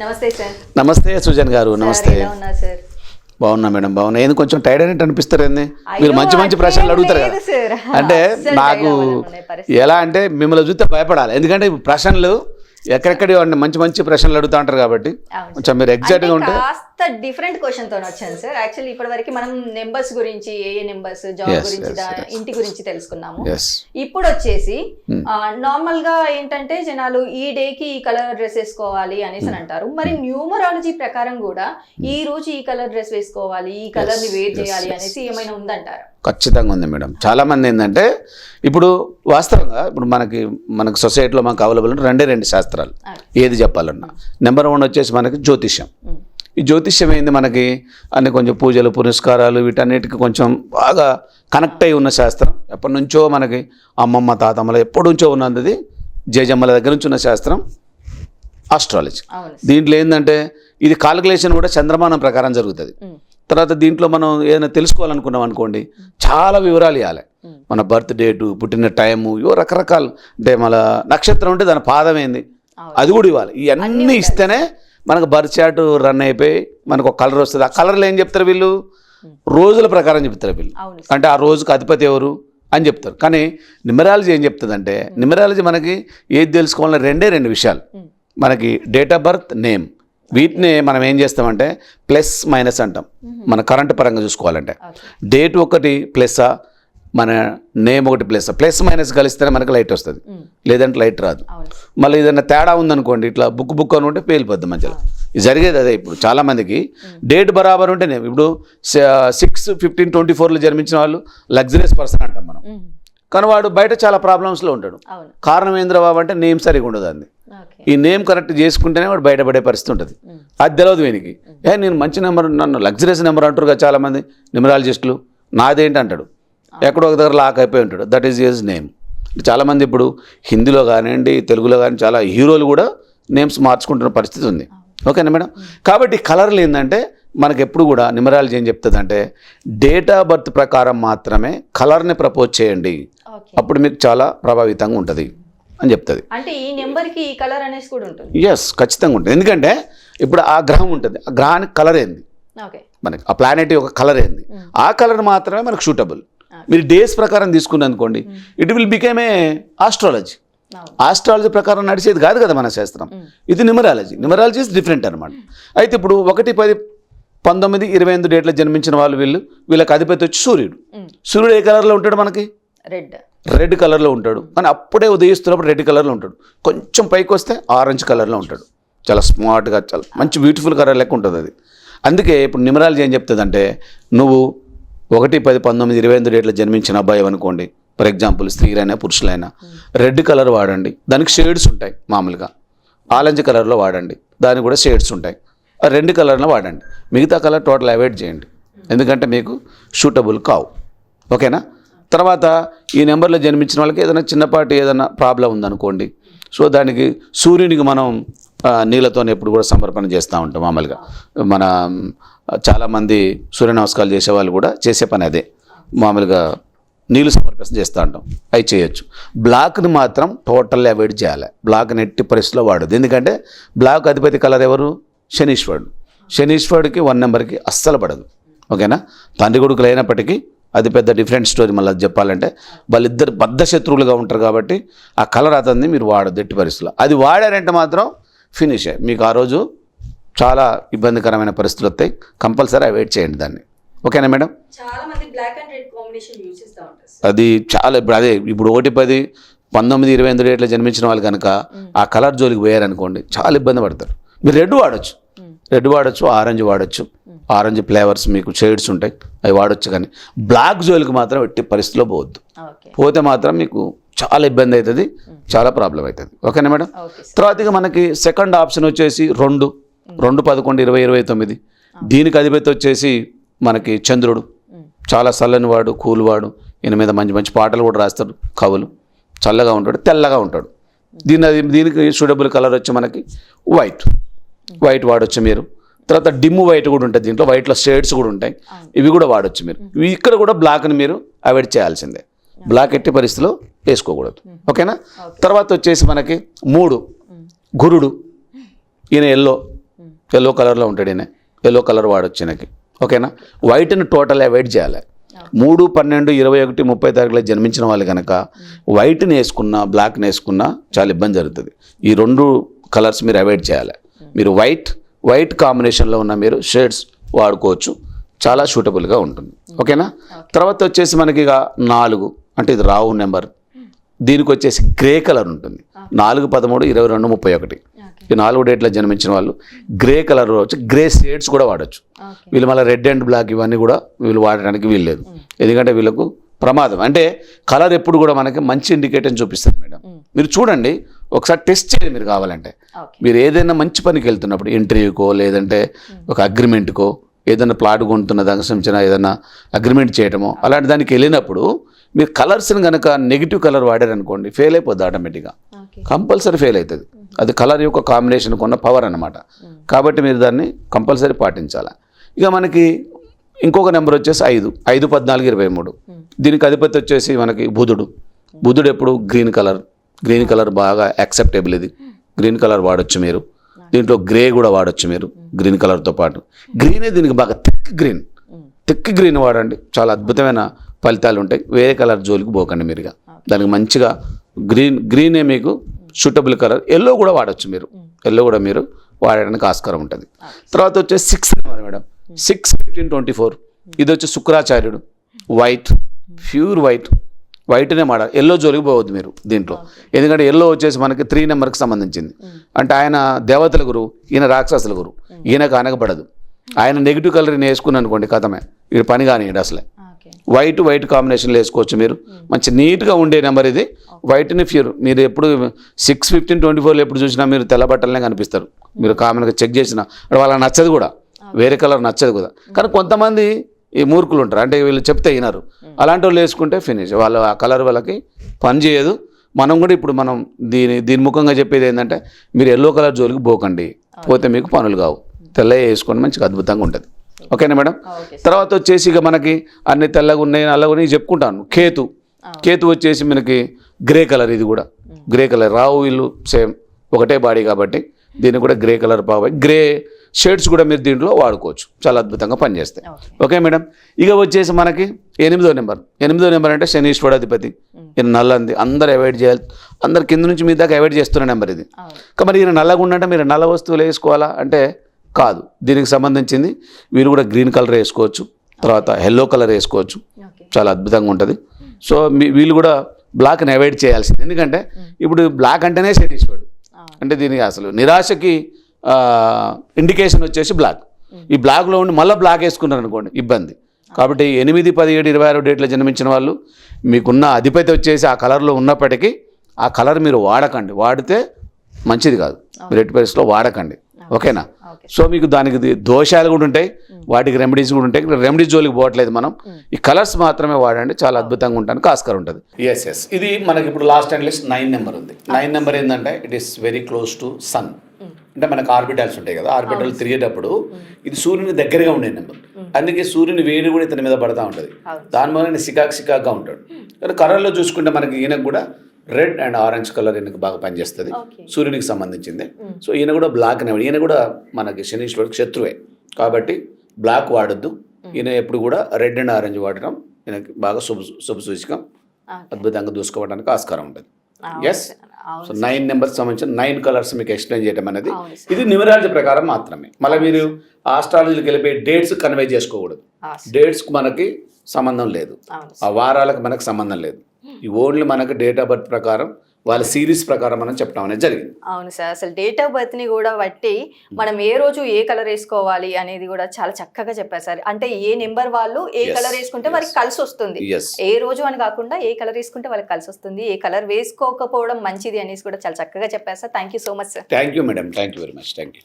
నమస్తే సార్. నమస్తే సుజన్ గారు నమస్తే. బాగున్నా మేడం బాగున్నా. ఏంది కొంచెం టైర్డ్ అయినట్టు అనిపిస్తారు ఏంది? అయ్యో, మీరు మంచి మంచి ప్రశ్నలు అడుగుతారు కదా. అంటే నాకు. ఎలా అంటే మిమ్మల్ని చూస్తే భయపడాలి. ఎందుకంటే ప్రశ్నలు ఎక్కడెక్కడి మంచి మంచి ప్రశ్నలు అడుగుతా ఉంటారు కాబట్టి. కొంచెం మీరు ఎగ్జాక్ట్గా అంటే ఉంటే. కాస్త డిఫరెంట్ క్వశ్చన్తో వచ్చాను సార్ యాక్చువల్లీ ఇప్పటి వరకు మనం నెంబర్స్ గురించి ఏ ఏ నెంబర్స్ జాబ్ గురించి. ఇంటి గురించి తెలుసుకున్నాము. ఇప్పుడు వచ్చేసి Hmm. నార్మల్గా ఏంటంటే జనాలు ఈ డే కి ఈ కలర్ డ్రెస్ వేసుకోవాలి అనేసి అని అంటారు. మరి న్యూమరాలజీ ప్రకారం కూడా ఈ రోజు ఈ కలర్ డ్రెస్ వేసుకోవాలి ఈ కలర్ని వేర్ చేయాలి. అనేసి ఏమైనా ఉందంటారా? ఖచ్చితంగా ఉంది మేడం. చాలా మంది ఏంటంటే ఇప్పుడు వాస్తవంగా ఇప్పుడు మనకి మనకి సొసైటీలో మనకు అవైలబుల్ ఉన్న రెండే రెండు శాస్త్రాలు. ఏది చెప్పాలన్నా. నెంబర్ వన్ వచ్చేసి మనకి జ్యోతిష్యం. Hmm. ఈ జ్యోతిష్యం ఏంది మనకి అన్ని కొంచెం పూజలు పురస్కారాలు వీటన్నిటికి కొంచెం బాగా కనెక్ట్ అయి ఉన్న శాస్త్రం. ఎప్పటి నుంచో మనకి అమ్మమ్మ తాతమ్మల ఎప్పటి నుంచో ఉన్నది జయజమ్మల దగ్గర నుంచి ఉన్న శాస్త్రం. ఆస్ట్రాలజీ దీంట్లో ఏంటంటే ఇది కాలిక్యులేషన్ కూడా చంద్రమానం ప్రకారం జరుగుతుంది. తర్వాత దీంట్లో మనం ఏదైనా తెలుసుకోవాలనుకున్నాం అనుకోండి చాలా వివరాలు ఇవ్వాలి. మన బర్త్ డేటు పుట్టిన టైము ఇవో రకరకాలు. అంటే మన నక్షత్రం ఉంటే దాని పాదం ఏంది. అది కూడా ఇవ్వాలి. ఇవన్నీ ఇస్తేనే మనకు బర్త్ చార్ట్ రన్ అయిపోయి మనకు ఒక కలర్ వస్తుంది. ఆ కలర్లో ఏం చెప్తారు వీళ్ళు? రోజుల ప్రకారం చెప్తారు వీళ్ళు. అంటే ఆ రోజుకి అధిపతి ఎవరు అని చెప్తారు. కానీ నిమరాలజీ ఏం చెప్తుందంటే నిమరాలజీ మనకి ఏది తెలుసుకోవాలని రెండే రెండు విషయాలు. మనకి డేట్ ఆఫ్ బర్త్ నేమ్. వీటిని మనం ఏం చేస్తామంటే ప్లస్ మైనస్ అంటాం. మన కరెంట్ పరంగా చూసుకోవాలంటే. డేట్ ఒకటి ప్లస్సా మన నేమ్ ఒకటి ప్లస్ ప్లస్ మైనస్ కలిస్తేనే మనకి లైట్ వస్తుంది. లేదంటే లైట్ రాదు. మళ్ళీ ఏదైనా తేడా ఉందనుకోండి ఇట్లా బుక్ బుక్ అని ఉంటే పేలిపోద్ది మధ్యలో. ఇది జరిగేది అదే ఇప్పుడు చాలా మందికి. డేట్ బరాబర్ ఉంటేనే ఇప్పుడు సిక్స్ ఫిఫ్టీన్ ట్వంటీ ఫోర్లో జన్మించిన వాళ్ళు లగ్జరియస్ పర్సన్ అంటాం మనం. కానీ వాడు బయట చాలా ప్రాబ్లమ్స్లో ఉంటాడు. కారణం ఏంద్ర బాబు అంటే నేమ్ సరిగా ఉండదు అంది ఈ నేమ్ కరెక్ట్ చేసుకుంటేనే వాడు బయటపడే పరిస్థితి ఉంటుంది. అది తెలియదు వీనికి. ఏ నేను మంచి నెంబర్ నన్ను లగ్జరీస్ నెంబర్ అంటారు కదా చాలామంది న్యూమరాలజిస్టులు నాదేంటి అంటాడు ఎక్కడో ఒక దగ్గర లాక్ అయిపోయి ఉంటాడు. దట్ ఈస్ హిజ్ నేమ్ చాలామంది ఇప్పుడు హిందీలో కానివ్వండి తెలుగులో కానీ చాలా హీరోలు కూడా నేమ్స్ మార్చుకుంటున్న పరిస్థితి ఉంది. ఓకేనా మేడం? కాబట్టి కలర్లు ఏంటంటే మనకి ఎప్పుడు కూడా న్యూమరాలజీ ఏం చెప్తుందంటే డేట్ ఆఫ్ బర్త్ ప్రకారం మాత్రమే కలర్ని ప్రపోజ్ చేయండి. అప్పుడు మీకు చాలా ప్రభావితంగా ఉంటుంది అని చెప్తుంది. అంటే ఈ నెంబర్కి ఈ కలర్ అనేసి కూడా ఉంటుంది. ఎస్ ఖచ్చితంగా ఉంటుంది. ఎందుకంటే ఇప్పుడు ఆ గ్రహం ఉంటుంది. ఆ గ్రహానికి కలర్ ఏంది? మనకి ఆ ప్లానెట్ యొక్క కలర్ ఏంది? ఆ కలర్ మాత్రమే మనకు షూటబుల్ మీరు డేస్ ప్రకారం తీసుకుని అనుకోండి it will became a astrology astrology ప్రకారం నడిచేది కాదు కదా మన శాస్త్రం. ఇది న్యూమరాలజీ న్యూమరాలజీ ఇస్ డిఫరెంట్ అనమాట అయితే ఇప్పుడు ఒకటి పది పంతొమ్మిది ఇరవై ఎనిమిది డేట్లో జన్మించిన వాళ్ళు వీళ్ళు వీళ్ళకి అధిపతి వచ్చి సూర్యుడు. సూర్యుడు ఏ కలర్లో ఉంటాడు మనకి? రెడ్ రెడ్ కలర్లో ఉంటాడు. కానీ అప్పుడే ఉదయిస్తున్నప్పుడు రెడ్ కలర్లో ఉంటాడు. కొంచెం పైకి వస్తే ఆరెంజ్ కలర్లో ఉంటాడు. చాలా స్మార్ట్గా చాలా మంచి బ్యూటిఫుల్ కలర్ లెక్క ఉంటుంది అది. అందుకే ఇప్పుడు నిమరాలజీ ఏం చెప్తుందంటే నువ్వు ఒకటి పది పంతొమ్మిది ఇరవై ఎనిమిది డేట్లో జన్మించిన అబ్బాయి అనుకోండి. ఫర్ ఎగ్జాంపుల్ స్త్రీలైనా పురుషులైనా. రెడ్ కలర్ వాడండి. దానికి షేడ్స్ ఉంటాయి మామూలుగా. ఆరెంజ్ కలర్లో వాడండి. దానికి కూడా షేడ్స్ ఉంటాయి. రెండు కలర్లో వాడండి. మిగతా కలర్ టోటల్ అవాయిడ్ చేయండి. ఎందుకంటే మీకు షూటబుల్ కావు. ఓకేనా? తర్వాత ఈ నెంబర్లో జన్మించిన వాళ్ళకి ఏదైనా చిన్నపాటి ఏదైనా ప్రాబ్లం ఉందనుకోండి. సో దానికి సూర్యునికి మనం నీళ్ళతో ఎప్పుడు కూడా సమర్పణ చేస్తూ ఉంటాం మామూలుగా. మన చాలామంది సూర్య నమస్కారాలు చేసే వాళ్ళు కూడా చేసే పని అదే. మామూలుగా నీళ్ళు సమర్పణ చేస్తూ ఉంటాం. అవి చేయొచ్చు. బ్లాక్ని మాత్రం టోటల్ అవాయిడ్ చేయాలి. బ్లాక్ నెట్టి పరిస్థితిలో వాడదు ఎందుకంటే బ్లాక్ అధిపతి కలర్ ఎవరు? శనీశ్వరుడు. శనీశ్వరుడికి వన్ నెంబర్కి అస్సలు పడదు. ఓకేనా? తండ్రి కొడుకులు అయినప్పటికీ అది పెద్ద డిఫరెంట్ స్టోరీ మళ్ళీ చెప్పాలంటే. వాళ్ళిద్దరు బద్ధ శత్రువులుగా ఉంటారు కాబట్టి ఆ కలర్ అతన్ని మీరు వాడదు ఎట్టి పరిస్థితుల్లో. అది వాడారంటే మాత్రం ఫినిష్ మీకు ఆ రోజు చాలా ఇబ్బందికరమైన పరిస్థితులు వస్తాయి. కంపల్సరీ అవాయిడ్ చేయండి దాన్ని. ఓకేనా మేడం? అది చాలా ఇప్పుడు అదే ఇప్పుడు ఒకటి పది పంతొమ్మిది ఇరవై ఎనిమిది డేట్లో జన్మించిన వాళ్ళు కనుక ఆ కలర్ జోలికి పోయారనుకోండి చాలా ఇబ్బంది పడతారు. మీరు రెడ్ వాడచ్చు. రెడ్ వాడచ్చు ఆరెంజ్ వాడచ్చు. ఆరెంజ్ ఫ్లేవర్స్ మీకు షేడ్స్ ఉంటాయి. అవి వాడచ్చు కానీ బ్లాక్ జోలికి మాత్రం ఎట్టి పరిస్థితిలో పోవద్దు. పోతే మాత్రం మీకు చాలా ఇబ్బంది అవుతుంది. చాలా ప్రాబ్లం అవుతుంది. ఓకేనా మేడం? Okay sir. తర్వాత ఇక మనకి సెకండ్ ఆప్షన్ వచ్చేసి రెండు. రెండు పదకొండు ఇరవై ఇరవై తొమ్మిది. దీనికి అధిపతి వచ్చేసి మనకి చంద్రుడు. చాలా చల్లని వాడు కూల్ వాడు ఈయన మీద మంచి మంచి పాటలు కూడా రాస్తాడు కవులు. చల్లగా ఉంటాడు తెల్లగా ఉంటాడు. దీని అది దీనికి సూటబుల్ కలర్ వచ్చి మనకి వైట్ వైట్ వాడొచ్చు మీరు. తర్వాత డిమ్ వైట్ కూడా ఉంటుంది దీంట్లో. వైట్లో షేడ్స్ కూడా ఉంటాయి. ఇవి కూడా వాడొచ్చు మీరు. ఇవి ఇక్కడ కూడా బ్లాక్ని మీరు అవాయిడ్ చేయాల్సిందే. బ్లాక్ ఎట్టి పరిస్థితిలో వేసుకోకూడదు. ఓకేనా? తర్వాత వచ్చేసి మనకి మూడు. గురుడు. ఈయన ఎల్లో. ఎల్లో కలర్లో ఉంటాడు ఈయన. ఎల్లో కలర్ వాడొచ్చు ఈయనకి. ఓకేనా? వైట్ని టోటల్ అవాయిడ్ చేయాలి. మూడు పన్నెండు ఇరవై ఒకటి ముప్పై తారీఖులో జన్మించిన వాళ్ళు కనుక వైట్ని వేసుకున్నా బ్లాక్ని వేసుకున్నా చాలా ఇబ్బంది జరుగుతుంది. ఈ రెండు కలర్స్ మీరు అవాయిడ్ చేయాలి. మీరు వైట్ వైట్ కాంబినేషన్లో ఉన్న మీరు షేడ్స్ వాడుకోవచ్చు. చాలా సూటబుల్గా ఉంటుంది. ఓకేనా? తర్వాత వచ్చేసి మనకి ఇక నాలుగు. అంటే ఇది రావు నెంబర్ దీనికి వచ్చేసి గ్రే కలర్ ఉంటుంది. నాలుగు పదమూడు ఇరవై రెండు ముప్పై ఒకటి. ఈ నాలుగు డేట్లో జన్మించిన వాళ్ళు గ్రే కలర్ వచ్చి గ్రే షేడ్స్ కూడా వాడచ్చు. వీళ్ళు మళ్ళీ రెడ్ అండ్ బ్లాక్ ఇవన్నీ కూడా వీళ్ళు వాడడానికి వీల్లేదు ఎందుకంటే వీళ్ళకు ప్రమాదం. అంటే కలర్ ఎప్పుడు కూడా మనకి మంచి ఇండికేటర్ చూపిస్తుంది మేడం. మీరు చూడండి ఒకసారి టెస్ట్ చేయండి మీరు కావాలంటే. మీరు ఏదైనా మంచి పనికి వెళ్తున్నప్పుడు ఇంటర్వ్యూకో లేదంటే ఒక అగ్రిమెంట్కో ఏదైనా ప్లాట్ కొంటున్న దానికి సంబంధించిన ఏదైనా అగ్రిమెంట్ చేయడమో అలాంటి దానికి వెళ్ళినప్పుడు మీరు కలర్స్ని కనుక నెగిటివ్ కలర్ వాడారనుకోండి ఫెయిల్ అయిపోద్ది ఆటోమేటిక్గా కంపల్సరీ ఫెయిల్ అవుతుంది. అది కలర్ యొక్క కాంబినేషన్ కొన్న పవర్ అనమాట కాబట్టి మీరు దాన్ని కంపల్సరీ పాటించాలి? ఇక మనకి ఇంకొక నెంబర్ వచ్చేసి ఐదు. ఐదు పద్నాలుగు ఇరవై మూడు. దీనికి అధిపతి వచ్చేసి మనకి బుధుడు. బుధుడు ఎప్పుడు గ్రీన్ కలర్ గ్రీన్ కలర్ బాగా యాక్సెప్టబుల్ ఇది. గ్రీన్ కలర్ వాడొచ్చు మీరు. దీంట్లో గ్రే కూడా వాడొచ్చు మీరు గ్రీన్ కలర్తో పాటు. గ్రీనే దీనికి బాగా థిక్ గ్రీన్ థిక్ గ్రీన్ వాడండి. చాలా అద్భుతమైన ఫలితాలు ఉంటాయి వేరే కలర్ జోలికి పోకండి మీరుగా. దానికి మంచిగా గ్రీన్ గ్రీనే మీకు సూటబుల్ కలర్. ఎల్లో కూడా వాడచ్చు మీరు. ఎల్లో కూడా మీరు వాడడానికి ఆస్కారం ఉంటుంది. తర్వాత వచ్చేసి six madam. Six fifteen twenty four. ఇది వచ్చి శుక్రాచార్యుడు. White pure white. వైట్నే మాట ఎల్లో జోలికి పోవద్దు మీరు దీంట్లో. ఎందుకంటే ఎల్లో వచ్చేసి మనకి త్రీ నెంబర్కి సంబంధించింది. అంటే ఆయన దేవతల గురువు ఈయన రాక్షసుల గురువు. ఈయనకు అనగబడదు ఆయన నెగిటివ్ కలర్ నేను వేసుకున్నాను అనుకోండి కథమే. ఇది పని కానీయండి అసలే. వైట్ వైట్ కాంబినేషన్లో వేసుకోవచ్చు మీరు. మంచి నీట్గా ఉండే నెంబర్ ఇది. వైట్ని ప్యూర్ మీరు ఎప్పుడు సిక్స్ ఫిఫ్టీన్ ట్వంటీ ఫోర్లో ఎప్పుడు చూసినా మీరు తెల్ల బట్టలనే కనిపిస్తారు. మీరు కామన్గా చెక్ చేసిన. వాళ్ళకి నచ్చదు కూడా. వేరే కలర్ నచ్చదు కూడా. కానీ కొంతమంది ఈ మూర్ఖులు ఉంటారు. అంటే వీళ్ళు చెప్తే వినరు. అలాంటి వాళ్ళు వేసుకుంటే ఫినిష్ వాళ్ళు ఆ కలర్ వాళ్ళకి పని చేయదు. మనం కూడా ఇప్పుడు మనం దీని దీని ముఖంగా చెప్పేది ఏంటంటే మీరు ఎల్లో కలర్ జోలికి పోకండి. పోతే మీకు పనులు కావు. తెల్లగా వేసుకోండి మంచిగా అద్భుతంగా ఉంటుంది. ఓకేనా మేడం? తర్వాత వచ్చేసి ఇక మనకి అన్ని తెల్లగా ఉన్నాయి నల్లగా ఉన్నాయి చెప్పుకుంటాను. కేతు. కేతు వచ్చేసి మనకి గ్రే కలర్ ఇది కూడా. Grey colour. రావు వీళ్ళు సేమ్. ఒకటే బాడీ కాబట్టి దీన్ని కూడా గ్రే కలర్ బాబాయ్ గ్రే షేడ్స్ కూడా మీరు దీంట్లో వాడుకోవచ్చు. చాలా అద్భుతంగా పనిచేస్తాయి. ఓకే. మేడం? ఇక వచ్చేసి మనకి ఎనిమిదో నెంబర్. ఎనిమిదో నెంబర్ అంటే శనీశ్వరుడు అధిపతి. ఈయన నల్లంది. అందరు అవాయిడ్ చేయాలి. అందరు కింద నుంచి మీ దాకా అవాయిడ్ చేస్తున్న నెంబర్ ఇది. మరి ఈయన నల్లగా ఉండంటే మీరు నల్ల వస్తువులు వేసుకోవాలా? అంటే కాదు. దీనికి సంబంధించింది వీరు కూడా గ్రీన్ కలర్ వేసుకోవచ్చు తర్వాత ఎల్లో కలర్ వేసుకోవచ్చు. చాలా అద్భుతంగా ఉంటుంది. సో మీ వీళ్ళు కూడా బ్లాక్ని అవాయిడ్ చేయాల్సింది. ఎందుకంటే ఇప్పుడు బ్లాక్ అంటేనే శనీశ్వరుడు అంటే దీనికి అసలు నిరాశకి ఇండికేషన్ వచ్చేసి బ్లాక్. ఈ బ్లాక్లో ఉండి మళ్ళీ బ్లాక్ వేసుకున్నారు అనుకోండి ఇబ్బంది. కాబట్టి ఎనిమిది పదిహేడు ఇరవై ఆరు డేట్లో జన్మించిన వాళ్ళు మీకున్న అధిపతి వచ్చేసి ఆ కలర్లో ఉన్నప్పటికీ ఆ కలర్ మీరు వాడకండి. వాడితే మంచిది కాదు. మీరు ఎట్టి పరిస్థితిలో వాడకండి. ఓకేనా? ఓకే సో మీకు దానికి దోషాలు కూడా ఉంటాయి వాటికి రెమెడీస్ కూడా ఉంటాయి. రెమెడీస్ జోలికి పోవట్లేదు మనం. ఈ కలర్స్ మాత్రమే వాడండి చాలా అద్భుతంగా ఉండడానికి ఆస్కారం ఉంటుంది. ఎస్ ఎస్ ఇది మనకి ఇప్పుడు last and list nine number ఉంది. నైన్ నెంబర్ ఏంటంటే it is very close to sun అంటే మనకు ఆర్బిటాల్స్ ఉంటాయి కదా ఆర్బిటల్ తిరిగేటప్పుడు ఇది సూర్యుని దగ్గరగా ఉండే నెంబర్ అందుకే సూర్యుని వేడి కూడా ఇతని మీద పడతా ఉంటుంది. దాని వల్ల సికాక్ సికాక్గా ఉంటాడు. కానీ కలర్లో చూసుకుంటే మనకి ఈయనకు కూడా రెడ్ అండ్ ఆరెంజ్ కలర్ ఈయనకు బాగా పనిచేస్తుంది. సూర్యునికి సంబంధించింది. సో ఈయన కూడా బ్లాక్ అనేవాడు ఈయన కూడా మనకి శనీశ్వరుడికి శత్రువే. కాబట్టి బ్లాక్ వాడొద్దు. ఈయన ఎప్పుడు కూడా రెడ్ అండ్ ఆరెంజ్ వాడటం ఈయనకి బాగా శుభ శుభ సూచకం. అద్భుతంగా దూసుకోవడానికి ఆస్కారం ఉంటుంది. ఎస్ సో నైన్ నెంబర్స్ సంబంధించిన నైన్ కలర్స్ మీకు ఎక్స్ప్లెయిన్ చేయడం అనేది. ఇది న్యూమరాలజీ ప్రకారం మాత్రమే. మళ్ళీ మీరు ఆస్ట్రాలజీకి వెళ్ళిపోయి డేట్స్ కన్వే చేసుకోకూడదు. ఆ, డేట్స్కి మనకి సంబంధం లేదు. ఆ వారాలకు మనకు సంబంధం లేదు. ఓన్లీ మనకు డేట్ ఆఫ్ బర్త్ ప్రకారం వాళ్ళ సిరీస్ ప్రకారం మనం చెప్పడం అనేది జరిగింది. అవును సార్ అసలు డేట్ ఆఫ్ బర్త్ని కూడా బట్టి మనం ఏ రోజు ఏ కలర్ వేసుకోవాలి అనేది కూడా చాలా చక్కగా చెప్పారు సార్. అంటే ఏ నెంబర్ వాళ్ళు ఏ కలర్ వేసుకుంటే. వారికి కలిసి వస్తుంది. ఏ రోజు అని కాకుండా ఏ కలర్ వేసుకుంటే వాళ్ళకి కలిసి వస్తుంది. ఏ కలర్ వేసుకోకపోవడం మంచిది అనేసి కూడా చాలా చక్కగా చెప్పారు sir. Thank you so much sir thank you madam thank you very much thank you